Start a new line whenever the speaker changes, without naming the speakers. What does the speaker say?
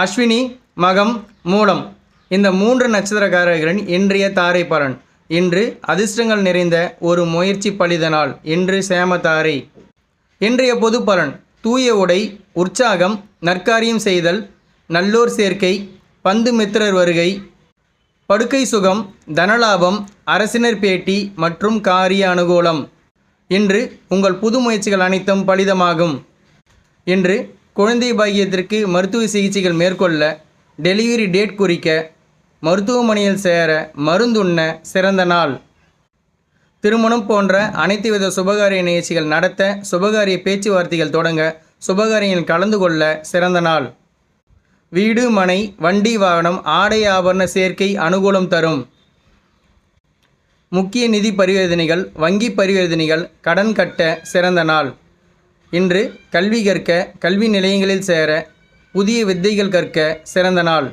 அஸ்வினி மகம் மூலம் இந்த மூன்று நட்சத்திரக்காரர்களின் இன்றைய தாரை பலன். இன்று அதிர்ஷ்டங்கள் நிறைந்த ஒரு முயற்சி பலித நாள். இன்று சேமத்தாரை இன்றைய பொது பலன் தூய உடை உற்சாகம் நற்காரியம் செய்தல் நல்லோர் சேர்க்கை பந்து மித்திரர் வருகை படுக்கை சுகம் தனலாபம் அரசினர் பேட்டி மற்றும் காரிய அனுகூலம். இன்று உங்கள் புது முயற்சிகள் அனைத்தும் பலிதமாகும். இன்று குழந்தை பாகியத்திற்கு மருத்துவ சிகிச்சைகள் மேற்கொள்ள டெலிவரி டேட் குறிக்க மருத்துவமனையில் சேர மருந்துண்ண சிறந்த நாள். திருமணம் போன்ற அனைத்து வித சுபகாரிய நிகழ்ச்சிகள் நடத்த சுபகாரிய பேச்சுவார்த்தைகள் தொடங்க சுபகாரியங்கள் கலந்து கொள்ள சிறந்த நாள். வீடு மனை வண்டி வாகனம் ஆடை ஆபரண சேர்க்கை அனுகூலம் தரும். முக்கிய நிதி பரிவர்த்தனைகள் வங்கி பரிவர்த்தனைகள் கடன் கட்ட சிறந்த நாள். இன்று கல்வி கற்க கல்வி நிலையங்களில் சேர புதிய வித்தைகள் கற்க சிறந்த நாள்.